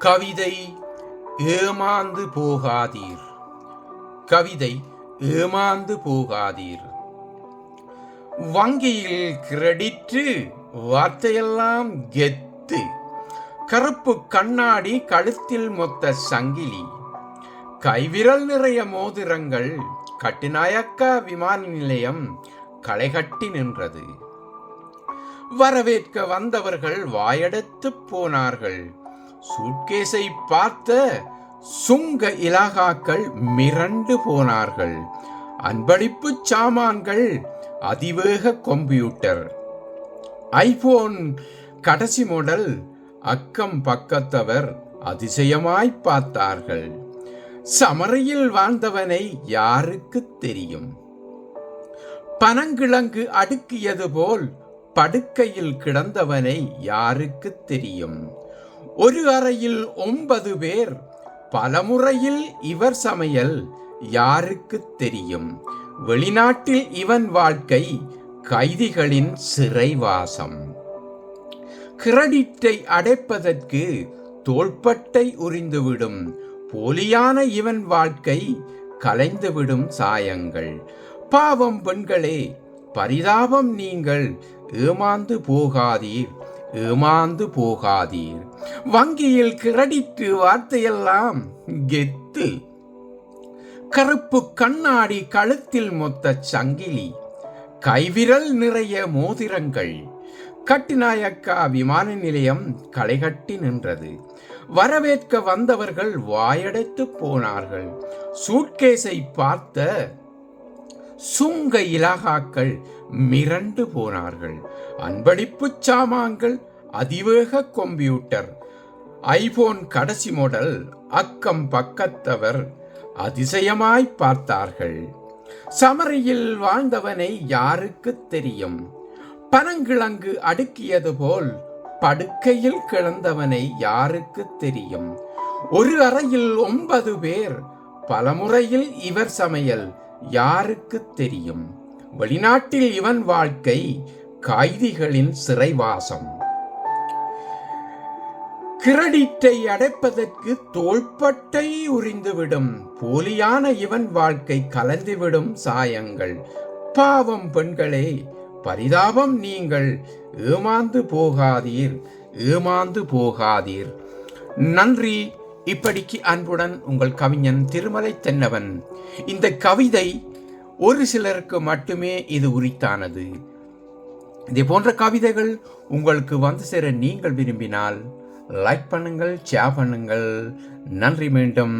கவிதை ஏமாந்து போகாதீர். கவிதை ஏமாந்து போகாதீர். வங்கியில் கிரெடிட்டு வார்த்தையெல்லாம் கெத்து. கருப்பு கண்ணாடி கழுத்தில் மொத்த சங்கிலி. கைவிரல் நிறைய மோதிரங்கள் கட்டுநாயக்கா விமான நிலையம் களைகட்டி நின்றது. வரவேற்க வந்தவர்கள் வாயெடுத்துப் போனார்கள். சூட்கேஸை பார்த்த சுங்க இலாகாக்கள் மிரண்டு போனார்கள். அன்பளிப்பு சாமான்கள் அதிவேக கம்ப்யூட்டர் ஐபோன் கடைசி மாடல் அக்கம் பக்கத்தவர் அதிசயமாய் பார்த்தார்கள். சமரையில் வாழ்ந்தவனை யாருக்கு தெரியும்? பனங்கிழங்கு அடுக்கியது போல் படுக்கையில் கிடந்தவனை யாருக்கு தெரியும்? ஒரு அறையில் ஒன்பது பேர். பலமுறையில் இவர் சமையல் யாருக்கு தெரியும்? வெளிநாட்டில் இவன் வாழ்க்கை கைதிகளின் சிறைவாசம். கிரெடிட்டை அடைப்பதற்கு தோள்பட்டை உறிந்துவிடும் போலியான இவன் வாழ்க்கை கலைந்துவிடும் சாயங்கள். பாவம் பெண்களே பரிதாபம் நீங்கள் ஏமாந்து போகாதீர். ஏமாந்து போகாதீர். வங்கியில் கிரெடிட் வார்த்தையெல்லாம் கெத்து. கருப்பு கண்ணாடி கழுத்தில் மொத்த சங்கிலி. கைவிரல் நிறைய மோதிரங்கள். கட்டிநாயக்கா விமான நிலையம் களைகட்டி நின்றது. வரவேற்க வந்தவர்கள் வாயடைத்து போனார்கள். சூட்கேஸை பார்த்த சுங்க இலாகாக்கள் மிரண்டு போனார்கள். அன்பளிப்பு சாமான்கள் அதிவேக கம்ப்யூட்டர் ஐபோன் கடைசி மாடல் அக்கம் பக்கத்தவர் அதிசயமாய் பார்த்தார்கள். சமரியில் வாழ்ந்தவனை யாருக்கு தெரியும்? பனங்கிழங்கு அடுக்கியது போல் படுக்கையில் கிடந்தவனை யாருக்கு தெரியும்? ஒரு அறையில் ஒன்பது பேர் பலமுறையில் இவர் சமையல் யாருக்கு தெரியும்? வெளிநாட்டில் இவன் வாழ்க்கை கைதிகளின் சிறைவாசம். கிரெடிட்டை அடைப்பதற்கு தோள்பட்டை உறிந்துவிடும் போலியான இவன் வாழ்க்கை கலந்துவிடும் சாயங்கள். பாவம் பெண்களே பரிதாபம் நீங்கள். ஏமாந்து போகாதீர் ஏமாந்து போகாதீர். நன்றி. இப்படிக்கு அன்புடன் உங்கள் கவிஞன் திருமலை தென்னவன். இந்த கவிதை ஒரு சிலருக்கு மட்டுமே இது உரித்தானது. இதே போன்ற கவிதைகள் உங்களுக்கு வந்து சேர நீங்கள் விரும்பினால் லைக் பண்ணுங்கள் ஷேர் பண்ணுங்கள். நன்றி மீண்டும்.